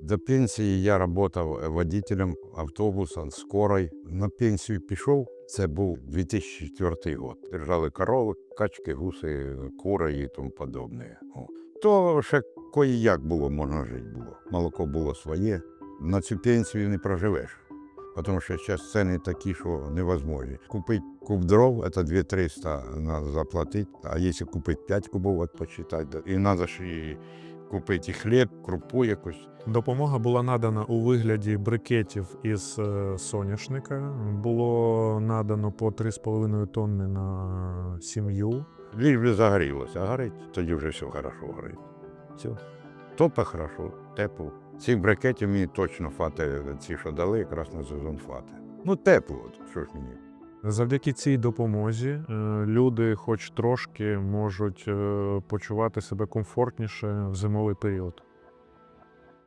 До пенсії я працював водителем автобуса скорой. На пенсію пішов. Це був 2004 рік. Держали корови, качки, гуси, кури і тому подобне. То ще кої-як було, можна жити було. Молоко було своє. На цю пенсію не проживеш. Тому що зараз ціни такі, що невозможні. Купити куб дров – це 2300 треба заплатити. А якщо купити 5 кубов, от почитати, і треба і купити хліб, крупу якусь. Допомога була надана у вигляді брикетів із е, соняшника. Було надано по 3,5 тонни на сім'ю. Ліж загорілося, а горить, тоді вже все хорошо горить. Все. Топа хорошо, тепло. Цих брикетів мені точно фати, ці, що дали, якраз на сезон фати. Ну, тепло, що ж мені. Завдяки цій допомозі е, люди, хоч трошки, можуть е, почувати себе комфортніше в зимовий період.